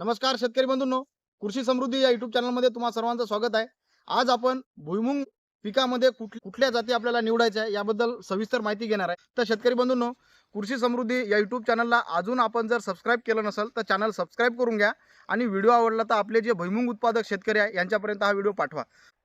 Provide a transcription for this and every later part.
नमस्कार शेतकरी बंधूंनो कृषी समृद्धी या युट्यूब चॅनलमध्ये तुम्हा सर्वांचं स्वागत आहे. आज आपण भुईमुंग पिकामध्ये कुठ कुठल्या जाती आपल्याला निवडायच्या आहे याबद्दल सविस्तर माहिती घेणार आहे. तर शेतकरी बंधूंनो कृषी समृद्धी या युट्यूब चॅनलला अजून आपण जर सबस्क्राईब केलं नसेल तर चॅनल सबस्क्राईब करून घ्या. आणि व्हिडिओ आवडला तर आपले जे भुईमुंग उत्पादक शेतकरी आहे यांच्यापर्यंत हा व्हिडिओ पाठवा.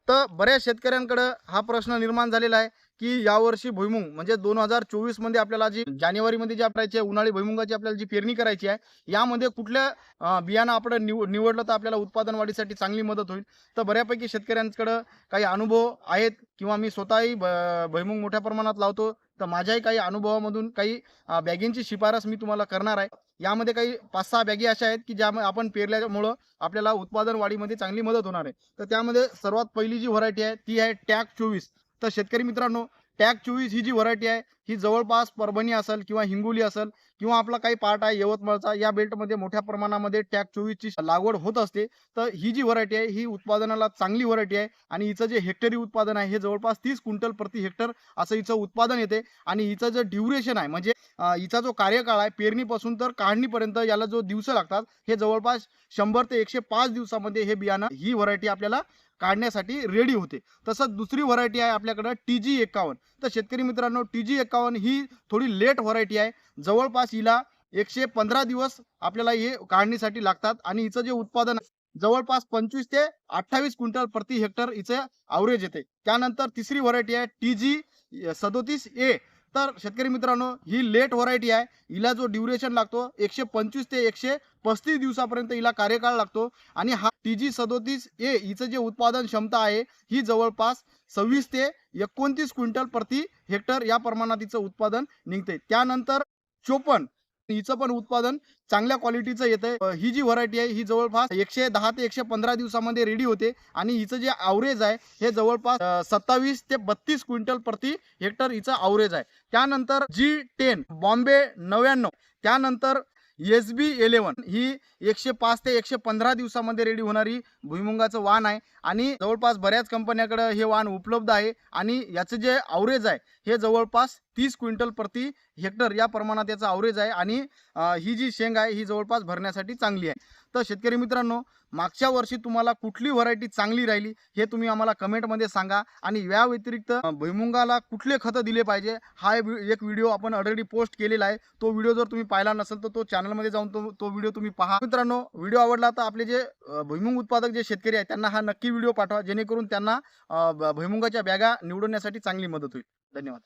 तर बऱ्याच शेतकऱ्यांकडं हा प्रश्न निर्माण झालेला आहे की यावर्षी भुईमुंग म्हणजे दोन हजार चोवीसमध्ये आपल्याला जी जानेवारीमध्ये जी आपल्याची उन्हाळी भुईमुंगाची आपल्याला जी पेरणी करायची आहे यामध्ये कुठल्या बियाणं आपण निव निवडलं तर आपल्याला उत्पादन वाढीसाठी चांगली मदत होईल? तर बऱ्यापैकी शेतकऱ्यांकडं काही अनुभव आहेत किंवा मी स्वतःही ब- भुईमुंग मोठ्या प्रमाणात लावतो. तर माझ्याही काही अनुभवामधून काही बॅगिंगची शिफारस मी तुम्हाला करणार आहे. यामध्ये काही पाच सहा बॅगी अशा आहेत की ज्यामध्ये आपण पेरल्यामुळं आपल्याला उत्पादन वाढीमध्ये चांगली मदत होणार आहे. तर त्यामध्ये सर्वात पहिली जी व्हरायटी आहे ती आहे टॅग चोवीस. तर शेतकरी मित्रांनो टॅग चोवीस ही जी व्हरायटी आहे ही जवळपास परभणी असेल किंवा हिंगोली असेल किंवा आपला काही पार्ट आहे यवतमाळचा या बेल्टमध्ये मोठ्या प्रमाणामध्ये टॅग चोवीसची लागवड होत असते. तर ही जी व्हरायटी आहे ही उत्पादनाला चांगली व्हरायटी आहे आणि हिचं जे हेक्टरी उत्पादन आहे हे जवळपास तीस क्विंटल प्रति हेक्टर असं हिचं उत्पादन येते. आणि हिचं जे ड्युरेशन आहे म्हणजे हिचा जो कार्यकाळ आहे पेरणीपासून तर काढणीपर्यंत याला जो दिवस लागतात हे जवळपास शंभर ते एकशे पाच दिवसामध्ये हे बियाणं ही व्हरायटी आपल्याला काढण्यासाठी रेडी होते. तसंच दुसरी व्हरायटी आहे आपल्याकडं टी जी एकावन्न. तर शेतकरी मित्रांनो टी जी एकावन्न ही थोडी लेट व्हरायटी आहे. जवळपास हिला एकशे पंधरा दिवस आपल्याला हे काढणीसाठी लागतात आणि हिचं जे उत्पादन जवळपास पंचवीस ते अठ्ठावीस क्विंटल प्रति हेक्टर हिचं आवरेज येते. त्यानंतर तिसरी व्हरायटी आहे टी जी सदोतीस ए तर शेतकरी मित्रांनो ही लेट व्हरायटी आहे. हिला जो ड्युरेशन लागतो एकशे पंचवीस ते एकशे पस्तीस दिवसापर्यंत हिला कार्यकाळ लागतो आणि हा टी जी सदोतीस ए हिचं जे उत्पादन क्षमता आहे ही जवळपास सव्वीस ते एकोणतीस क्विंटल प्रति हेक्टर या प्रमाणात हिचं उत्पादन निघते त्यानंतर चोपन हिचं पण उत्पादन चांगल्या क्वालिटीचं येतंय. ही जी व्हरायटी आहे ही जवळपास एकशे दहा ते एकशे पंधरा दिवसामध्ये रेडी होते आणि हिचं जे आवरेज आहे हे जवळपास सत्तावीस ते बत्तीस क्विंटल प्रति हेक्टर हिचं आवरेज आहे. त्यानंतर जी टेन बॉम्बे नव्याण्णव त्यानंतर एस बी इलेवन ही एकशे पाच ते एकशे पंधरा दिवसामध्ये रेडी होणारी भुईमुंगाचं वाण आहे. आणि जवळपास बऱ्याच कंपन्याकडं हे वाण उपलब्ध आहे. आणि याचं जे अवरेज आहे हे जवळपास तीस क्विंटल प्रति हेक्टर या प्रमाणात याचा अवरेज आहे आणि ही जी शेंग आहे ही जवळपास भरण्यासाठी चांगली आहे. तर शेतकरी मित्रांनो मागच्या वर्षी तुम्हाला कुठली व्हरायटी चांगली राहिली हे तुम्ही आम्हाला कमेंटमध्ये सांगा आणि या व्यतिरिक्त भुईमुंगाला भुईमुगाला कुठले खतं दिले पाहिजे हा एक एक व्हिडिओ आपण ऑलरेडी पोस्ट केलेला आहे. तो व्हिडिओ जर तुम्ही पाहिला नसेल तर तो चॅनलमध्ये जाऊन तो तो व्हिडिओ तुम्ही पहा. मित्रांनो व्हिडिओ आवडला तर आपले जे भुईमुंग उत्पादक जे शेतकरी आहेत त्यांना हा नक्की व्हिडिओ पाठवा जेणेकरून त्यांना भुईमुंगाच्या भुईमुगाच्या बॅगा निवडण्यासाठी चांगली मदत होईल. धन्यवाद.